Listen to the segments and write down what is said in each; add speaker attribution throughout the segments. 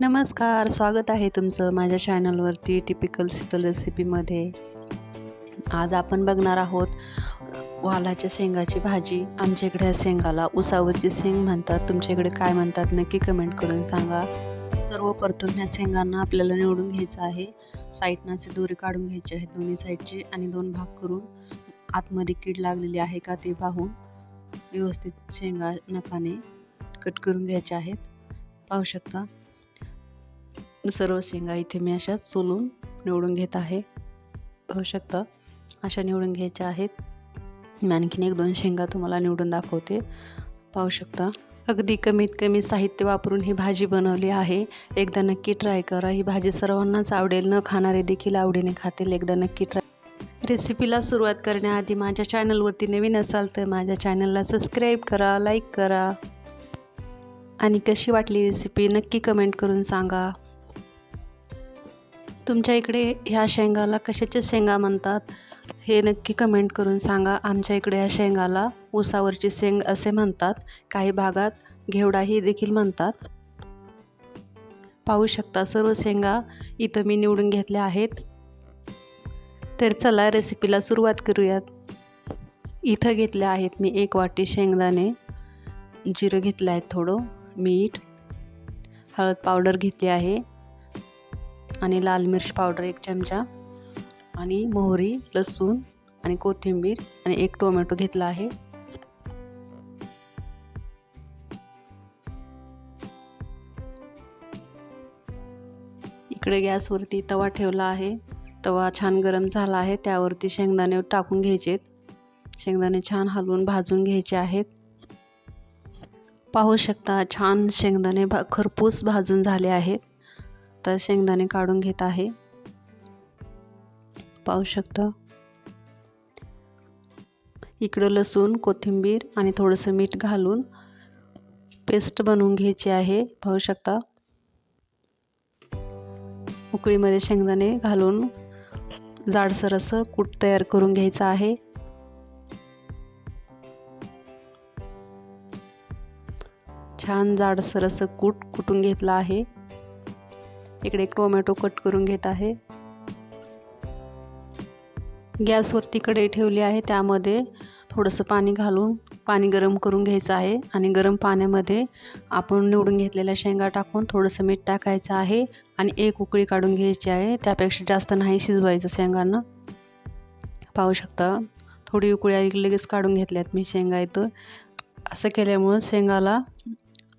Speaker 1: नमस्कार स्वागत आहे तुमचं माझ्या चॅनलवरती टिपिकल सिकल रेसिपीमध्ये आज आपण बघणार आहोत वालाच्या शेंगाची भाजी. आमच्या इकडे या शेंगाला उसावरची शेंग म्हणतात. तुमच्याकडे काय म्हणतात नक्की कमेंट करून सांगा. सर्वप्रथम ह्या शेंगांना आपल्याला निवडून घ्यायचं आहे. साईडनं असे दोरी काढून घ्यायचे आहेत दोन्ही साईडचे आणि दोन भाग करून आतमध्ये कीड लागलेली आहे का ते पाहून व्यवस्थित शेंगा नकाने कट करून घ्यायचे आहेत. पाहू शकता. सर्व शेंगा इथे मी अशाच सोलून निवडून घेत आहे. पाहू शकता. अशा निवडून घ्यायच्या आहेत. मी आणखीन एक दोन शेंगा तुम्हाला निवडून दाखवते. पाहू शकता. अगदी कमीत कमी साहित्य वापरून ही भाजी बनवली आहे. एकदा नक्की ट्राय करा. ही भाजी सर्वांनाच आवडेल. न खाणारे देखील आवडीने खातील. एकदा नक्की ट्राय रेसिपीला सुरुवात करण्याआधी माझ्या चॅनलवरती नवीन असाल तर माझ्या चॅनलला सबस्क्राईब करा लाईक करा. आणि कशी वाटली रेसिपी नक्की कमेंट करून सांगा. तुमच्या इकडे ह्या शेंगाला कशाच्या शेंगा म्हणतात? हे नक्की कमेंट करून सांगा. आमच्या इकडे ह्या शेंगाला ऊसावरची शेंग असे म्हणतात. काही भागात घेवडाही देखील म्हणतात. पाहू शकता सर्व शेंगा इथं मी निवडून घेतल्या आहेत. तर चला रेसिपीला सुरुवात करूयात. इथं घेतल्या आहेत मी एक वाटी शेंगदाणे. जिरं घेतलं आहे थोडं. मीठ. हळद पावडर घेतली आहे. आणि लाल मिरच पावडर एक चमचा आणि मोहरी लसूण आणि कोथिंबीर आणि एक टोमॅटो घेतला आहे. इकडे गॅसवरती तवा ठेवला आहे. तवा छान गरम झाला आहे. त्यावरती शेंगदाणे टाकून घ्यायचे शेंगदाणे छान हलवून भाजून घ्यायचे आहेत. पाहू शकता छान शेंगदाणे भा खरपूस भाजून झाले आहेत. आत्ता शेंगदाणे काढून घेत आहे. पाहू शकता. इकडं लसूण कोथिंबीर आणि थोडंसं मीठ घालून पेस्ट बनवून घ्यायची आहे. पाहू शकता. उकळीमध्ये शेंगदाणे घालून जाडसर असं कूट तयार करून घ्यायचं आहे. छान जाडसर असं कूट कुटून घेतलं आहे. इकडे एक टोमॅटो कट करून घेत आहे. गॅसवरती कढई ठेवली आहे त्यामध्ये थोडंसं पाणी घालून पाणी गरम करून घ्यायचं आहे आणि गरम पाण्यामध्ये आपण निवडून घेतलेल्या शेंगा टाकून थोडंसं मीठ टाकायचं आहे आणि एक उकळी काढून घ्यायची आहे त्यापेक्षा जास्त नाही शिजवायचं शेंगांना. पाहू शकता थोडी उकळी आली लगेच काढून घेतल्यात मी शेंगा इथं. असं केल्यामुळं शेंगाला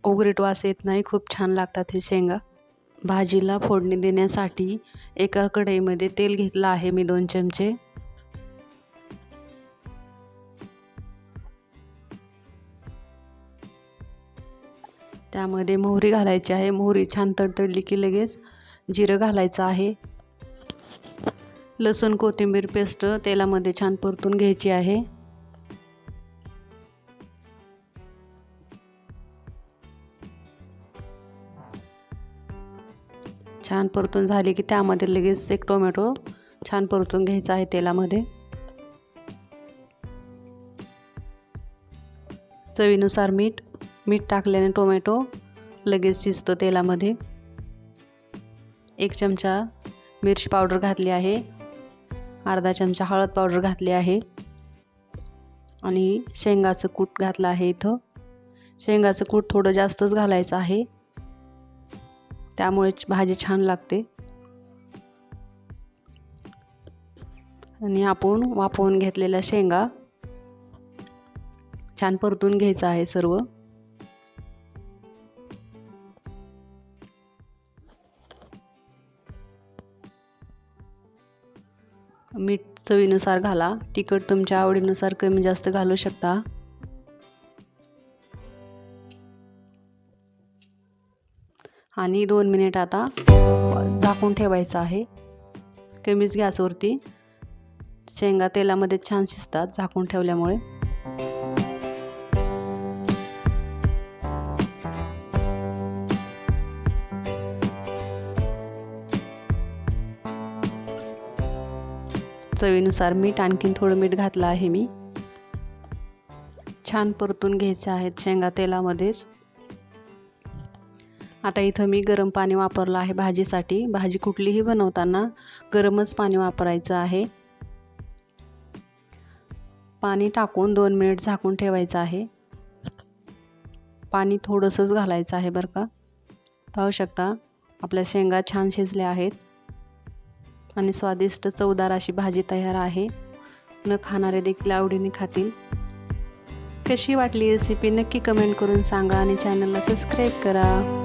Speaker 1: उगरीट वास येत नाही खूप छान लागतात हे शेंगा. भाजीला फोडणी देण्यासाठी एका कढईमध्ये तेल घेतलं आहे मी दोन चमचे. त्यामध्ये मोहरी घालायची आहे. मोहरी छान तडतडली की लगेच जिरं घालायचं आहे. लसूण कोथिंबीर पेस्ट तेलामध्ये छान परतून घ्यायची आहे. छान परतून झाली की त्यामध्ये लगेच एक टोमॅटो छान परतून घ्यायचा आहे तेलामध्ये. चवीनुसार मीठ मीठ टाकल्याने टोमॅटो लगेच शिजतो तेलामध्ये. एक चमचा मिरची पावडर घातली आहे. अर्धा चमचा हळद पावडर घातली आहे. आणि शेंगाचं कूट घातलं आहे इथं. शेंगाचं कूट थोडं जास्तच घालायचं आहे. त्यामुळे भाजी छान लागते. आणि आपण वापरून घेतलेल्या शेंगा छान परतून घ्यायचं आहे सर्व. मीठ चवीनुसार घाला. तिखट तुमच्या आवडीनुसार कमी जास्त घालू शकता. आणि दोन मिनिट आता झाकून ठेवायचं आहे. कमीच गॅसवरती शेंगा तेलामध्ये छान शिजतात झाकून ठेवल्यामुळे. चवीनुसार मीठ आणखीन थोडं मीठ घातलं आहे मी. छान परतून घ्यायचे आहेत शेंगा तेलामध्येच. आता इथं मी गरम पाणी वापरलं आहे भाजीसाठी. भाजी कुठलीही बनवताना गरमच पाणी वापरायचं आहे. पाणी टाकून दोन मिनिट झाकून ठेवायचं आहे. पाणी थोडंसंच घालायचं आहे बरं का. पाहू शकता आपल्या शेंगा छान शिजल्या आहेत. आणि स्वादिष्ट चवदार अशी भाजी तयार आहे. न खाणारे देखील आवडीने खातील. कशी वाटली रेसिपी नक्की कमेंट करून सांगा आणि चॅनलला सबस्क्राईब करा.